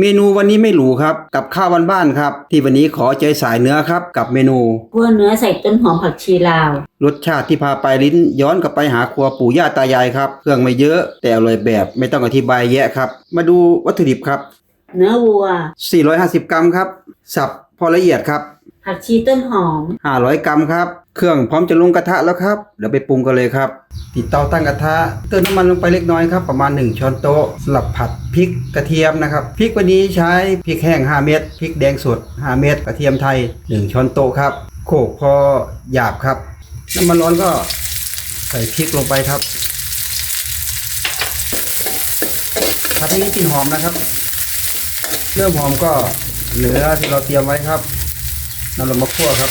เมนูวันนี้ไม่หรูครับ กับข้าวบ้านๆครับ ที่วันนี้ขอใจสายเนื้อครับ กับเมนูคั่วเนื้อใส่ต้นหอมผักชีลาว รสชาติที่พาไปลิ้นย้อนกลับไปหาครัวปู่ย่าตายายครับ เครื่องไม่เยอะแต่อร่อยแบบไม่ต้องอธิบายแยะครับ มาดูวัตถุดิบครับ เนื้อวัว 450 กรัมครับ สับ พอละเอียดครับ ผักชีต้นหอม 500 กรัมครับ เครื่องพร้อมจะลงกระทะแล้วครับ เดี๋ยวไปปรุงกันเลยครับ ติดเตาตั้งกระทะ เติมน้ำมันลงไปเล็กน้อยครับ ประมาณ 1 ช้อนโต๊ะสำหรับผัดพริกกระเทียมนะครับ พริกวันนี้ใช้พริกแห้ง 5 เม็ด พริกแดงสด 5 เม็ด กระเทียมไทย 1 ช้อนโต๊ะครับ โขลกพอหยาบครับ น้ำมันร้อนก็ใส่พริกลงไปครับผัดให้กลิ่นหอมนะครับ เริ่มหอมก็ เนื้อที่เราเตรียมไว้ครับนำลงมาคั่วครับ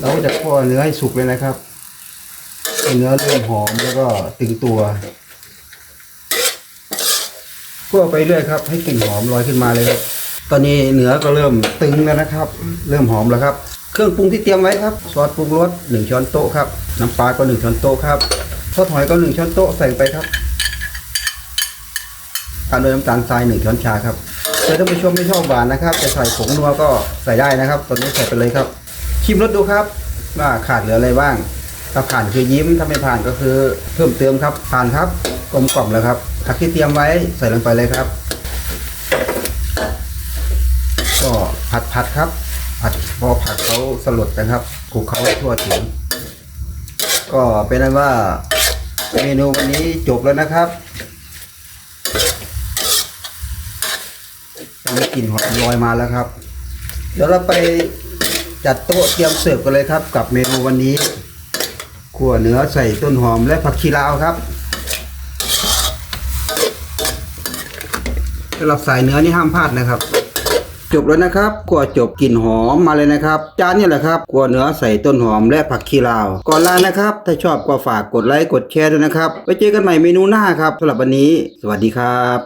เราจะคั่วเนื้อให้สุกเลยนะครับเนื้อเริ่มหอมแล้วก็ตึงตัวคั่วไปเรื่อยครับ ให้กลิ่นหอมลอยขึ้นมาเลยครับตอนนี้เนื้อก็เริ่มตึงแล้วนะครับ เริ่มหอมแล้วครับ เครื่องปรุงที่เตรียมไว้ครับซอสปรุงรสหนึ่งช้อนโต๊ะครับน้ำปลาก็หนึ่งช้อนโต๊ะครับ ซอสหอยก็หนึ่งช้อนโต๊ะใส่ไปครับตามด้วยน้ำตาลทรายหนึ่งช้อนชาครับเพื่อท่านผู้ชมไม่ชอบหวานนะครับจะใส่ผงนัวก็ใส่ได้นะครับ ตอนนี้ใส่ไปเลยครับ ชิมรสดูครับ ว่าขาดเหลืออะไรบ้าง ถ้าผ่านคือยิ้มถ้าไม่ผ่านก็คือเพิ่มเติมครับ ผ่านครับกลมกล่อมแล้วครับผักที่เตรียมไว้ใส่ลงไปเลยครับ ก็ผัดผัดครับ ผัดพอผัดเขาสลดนะครับคลุกเขาให้ทั่วถึงก็เป็นนั้นว่า เมนูวันนี้จบแล้วนะครับตอนนี้กลิ่นหอมลอยมาแล้วครับ เดี๋ยวเราไปจัดโต๊ะเตรียมเสิร์ฟกันเลยครับ กับเมนูวันนี้ขั่วเนื้อใส่ต้นหอมและผักชีลาวครับสำหรับสายเนื้อนี่ห้ามพลาดนะครับ จบแล้วนะครับกัวจบกลิ่นหอมมาเลยนะครับ จานนี้แหละครับกัวเนื้อใส่ต้นหอมและผักขี้ลาว ก่อนลานะครับ ถ้าชอบก็ฝากกดไลค์กดแชร์ด้วยนะครับไว้เจอกันใหม่เมนูหน้าครับสำหรับวันนี้ สวัสดีครับ